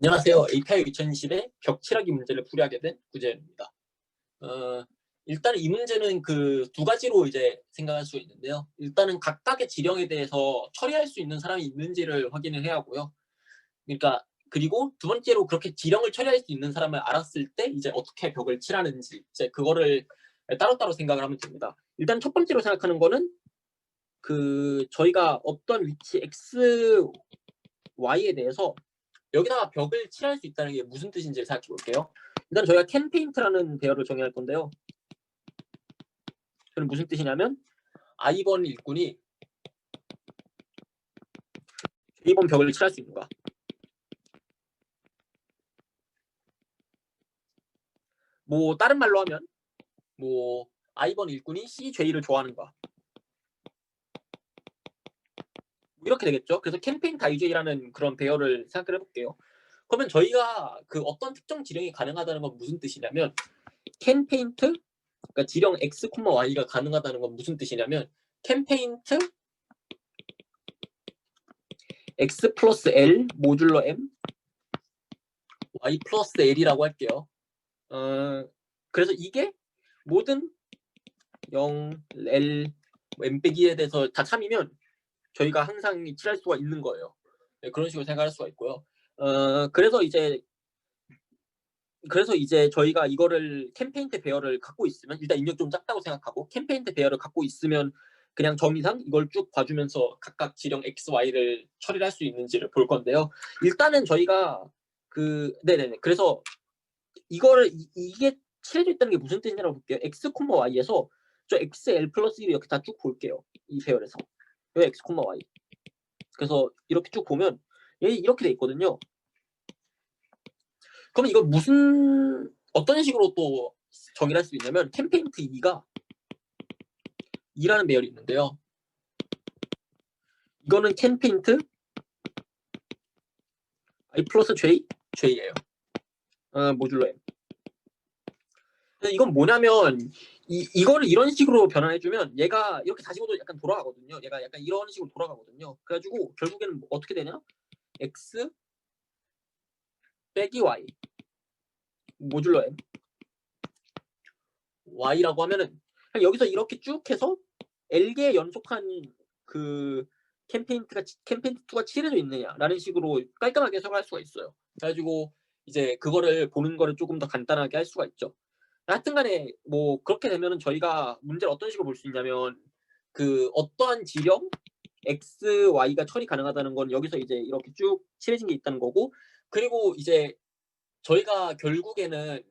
안녕하세요. API 2020의 벽칠하기 문제를 풀이하게 된 구재현입니다. 어, 일단 이 문제는 그 두 가지로 이제 생각할 수 있는데요. 일단은 각각의 지령에 대해서 처리할 수 있는 사람이 있는지를 확인을 해야 하고요. 그러니까 그리고 두 번째로 그렇게 지령을 처리할 수 있는 사람을 알았을 때 이제 어떻게 벽을 칠하는지 이제 그거를 따로따로 생각을 하면 됩니다. 일단 첫 번째로 생각하는 거는 그 저희가 어떤 위치 x, y에 대해서 여기다가 벽을 칠할 수 있다는 게 무슨 뜻인지를 생각해 볼게요. 일단 저희가 캠페인트라는 배열을 정의할 건데요. 그는 무슨 뜻이냐면 I번 일꾼이 J번 벽을 칠할 수 있는가. 뭐 다른 말로 하면 뭐 I번 일꾼이 CJ를 좋아하는가. 이렇게 되겠죠. 그래서 캠페인 다이제이라는 그런 배열을 생각을 해볼게요. 그러면 저희가 그 어떤 특정 지령이 가능하다는 건 무슨 뜻이냐면 캠페인트 그러니까 지령 x, y가 가능하다는 건 무슨 뜻이냐면 캠페인트 x 플러스 l 모듈러 m y 플러스 l이라고 할게요. 어, 그래서 이게 모든 0, l, m 빼기에 대해서 다 참이면 저희가 항상 칠할 수가 있는 거예요. 네, 그런 식으로 생각할 수가 있고요. 어, 그래서 이제 그래서 이제 저희가 이거를 캠페인트 배열을 갖고 있으면 일단 입력 좀 작다고 생각하고 캠페인트 배열을 갖고 있으면 그냥 정의상 이걸 쭉 봐주면서 각각 지령 X, Y를 처리를 할 수 있는지를 볼 건데요. 일단은 저희가 그 네네네 그래서 이거를 이, 이게 칠해져 있다는 게 무슨 뜻이냐고 볼게요. X, Y에서 저 XL 플러스 1 이렇게 다 쭉 볼게요. 이 배열에서. 여 x, y. 그래서 이렇게 쭉 보면 얘 이렇게 돼 있거든요. 그럼 이거 무슨 어떤 식으로 또 정의를 할 수 있냐면 캠페인트 2가 2라는 배열이 있는데요. 이거는 캠페인트 i 플러스 j j예요. 어, 모듈러 m. 이건 뭐냐면 이, 이거를 이런 식으로 변환해주면 얘가 이렇게 다시고도 약간 돌아가거든요. 얘가 약간 이런 식으로 돌아가거든요. 그래가지고 결국에는 뭐 어떻게 되냐? x 빼기 y 모듈러 m y라고 하면은 여기서 이렇게 쭉 해서 L개 연속한 그 캠페인트가 캠페인트2가 칠해져 있느냐라는 식으로 깔끔하게 해석할 수가 있어요. 그래가지고 이제 그거를 보는 거를 조금 더 간단하게 할 수가 있죠. 하여튼 간에 뭐 그렇게 되면은 저희가 문제를 어떤 식으로 볼 수 있냐면 그 어떠한 지령 x, y가 처리 가능하다는 건 여기서 이제 이렇게 쭉 칠해진 게 있다는 거고 그리고 이제 저희가 결국에는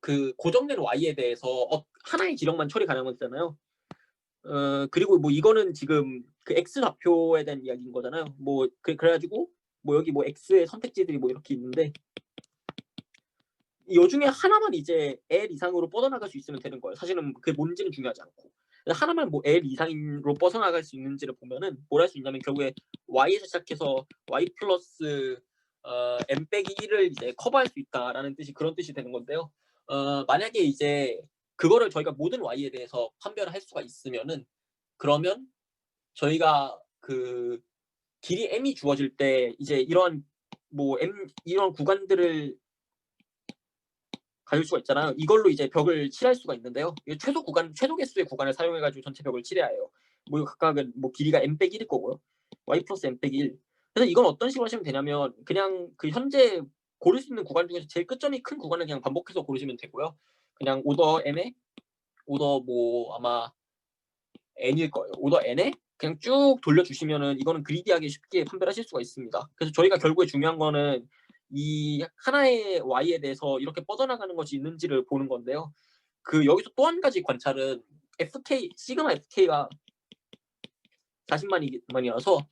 그 고정된 y에 대해서 어, 하나의 지령만 처리 가능하잖아요. 어 그리고 뭐 이거는 지금 그 x 좌표에 대한 이야기인 거잖아요. 뭐 그, 그래가지고 뭐 여기 뭐 x의 선택지들이 뭐 이렇게 있는데 요 중에 하나만 이제 L 이상으로 뻗어나갈 수 있으면 되는 거예요. 사실은 그게 뭔지는 중요하지 않고. 하나만 뭐 L 이상으로 뻗어나갈 수 있는지를 보면은 뭘 할 수 있냐면 결국에 Y에서 시작해서 Y 플러스 어, M 빼기 1을 이제 커버할 수 있다라는 뜻이 그런 뜻이 되는 건데요. 어, 만약에 이제 그거를 저희가 모든 Y에 대해서 판별을 할 수가 있으면은 그러면 저희가 그 길이 M이 주어질 때 이제 이런 뭐 M 이런 구간들을 가질 수가 있잖아요. 이걸로 이제 벽을 칠할 수가 있는데요. 최소 구간, 최소 개수의 구간을 사용해가지고 전체 벽을 칠해야 해요. 뭐 각각은 뭐 길이가 m 빼기 1일 거고요. y 플러스 m 빼기 1. 그래서 이건 어떤 식으로 하시면 되냐면 그냥 그 현재 고를 수 있는 구간 중에서 제일 끝점이 큰 구간을 그냥 반복해서 고르시면 되고요. 그냥 오더 m에 오더 뭐 아마 n일 거예요. 오더 n에 그냥 쭉 돌려주시면은 이거는 그리디하게 쉽게 판별하실 수가 있습니다. 그래서 저희가 결국에 중요한 거는 이 하나의 y에 대해서 이렇게 뻗어나가는 것이 있는지를 보는 건데요. 그 여기서 또 한 가지 관찰은 fk 시그마 fk가 40만이만이라서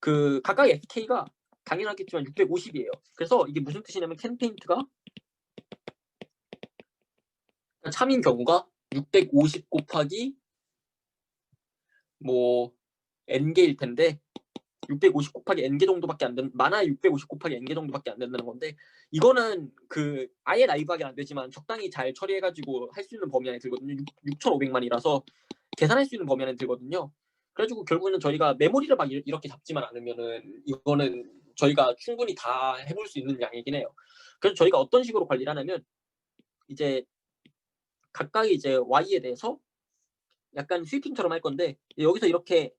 그 각각의 fk가 당연하겠지만 650이에요. 그래서 이게 무슨 뜻이냐면 캠페인트가 참인 경우가 650 곱하기 뭐 n개일 텐데 650 곱하기 n개 정도밖에 안 되는 만화 650 곱하기 n개 정도밖에 안 된다는 건데 이거는 그 아예 나이브하게 안 되지만 적당히 잘 처리해가지고 할 수 있는 범위 안에 들거든요. 6, 6,500만이라서 계산할 수 있는 범위 안에 들거든요. 그래가지고 결국에는 저희가 메모리를 막 이렇게 잡지만 않으면은 이거는 저희가 충분히 다 해볼 수 있는 양이긴 해요. 그래서 저희가 어떤 식으로 관리를 하냐면 이제 각각의 이제 y에 대해서 약간 스위핑처럼 할 건데 여기서 이렇게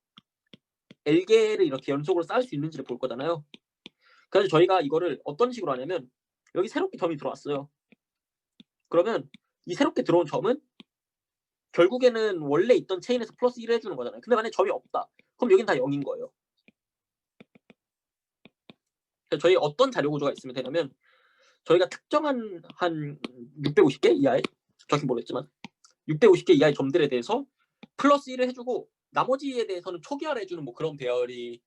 L개를 이렇게 연속으로 쌓을 수 있는지를 볼 거잖아요. 그래서 저희가 이거를 어떤 식으로 하냐면 여기 새롭게 점이 들어왔어요. 그러면 이 새롭게 들어온 점은 결국에는 원래 있던 체인에서 플러스 1을 해주는 거잖아요. 근데 만약에 점이 없다. 그럼 여긴 다 0인 거예요. 그래서 저희 어떤 자료 구조가 있으면 되냐면 저희가 특정한 한 650개 이하의 정확히 모르겠지만 650개 이하의 점들에 대해서 플러스 1을 해주고 나머지에 대해서는 초기화를 해주는 뭐 그런 배열이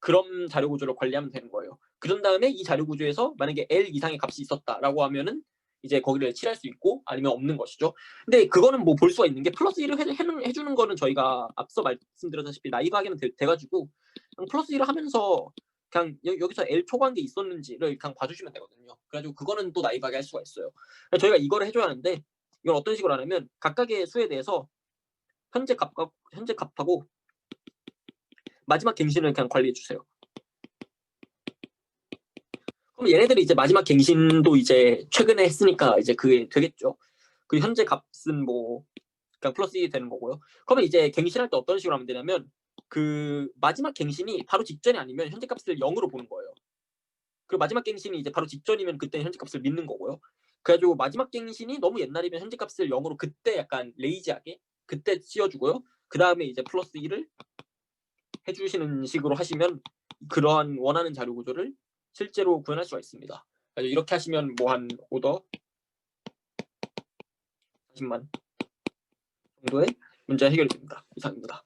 그런 자료 구조를 관리하면 되는 거예요. 그런 다음에 이 자료 구조에서 만약에 L 이상의 값이 있었다라고 하면은 이제 거기를 칠할 수 있고 아니면 없는 것이죠. 근데 그거는 뭐 볼 수가 있는 게 플러스 1을 해, 해, 해주는 거는 저희가 앞서 말씀드렸다시피 나이브하게는 돼, 돼가지고 그냥 플러스 1을 하면서 그냥 여, 기서 L 초과한 게 있었는지를 그냥 봐주시면 되거든요. 그래가지고 그거는 또 나이브하게 할 수가 있어요. 저희가 이거를 해줘야 하는데 이건 어떤 식으로 하냐면 각각의 수에 대해서 현재 값과 현재 값하고 마지막 갱신을 그냥 관리해 주세요. 그럼 얘네들이 이제 마지막 갱신도 이제 최근에 했으니까 이제 그게 되겠죠. 그 현재 값은 뭐 그냥 플러스 1이 되는 거고요. 그러면 이제 갱신할 때 어떤 식으로 하면 되냐면 그 마지막 갱신이 바로 직전이 아니면 현재 값을 0으로 보는 거예요. 그리고 마지막 갱신이 이제 바로 직전이면 그때 현재 값을 믿는 거고요. 그래가지고 마지막 갱신이 너무 옛날이면 현재 값을 0으로 그때 약간 레이지하게 그때 씌워주고요. 그 다음에 이제 플러스 1을 해주시는 식으로 하시면 그러한 원하는 자료 구조를 실제로 구현할 수가 있습니다. 이렇게 하시면 뭐 한 오더 40만 정도의 문제 해결이 됩니다. 이상입니다.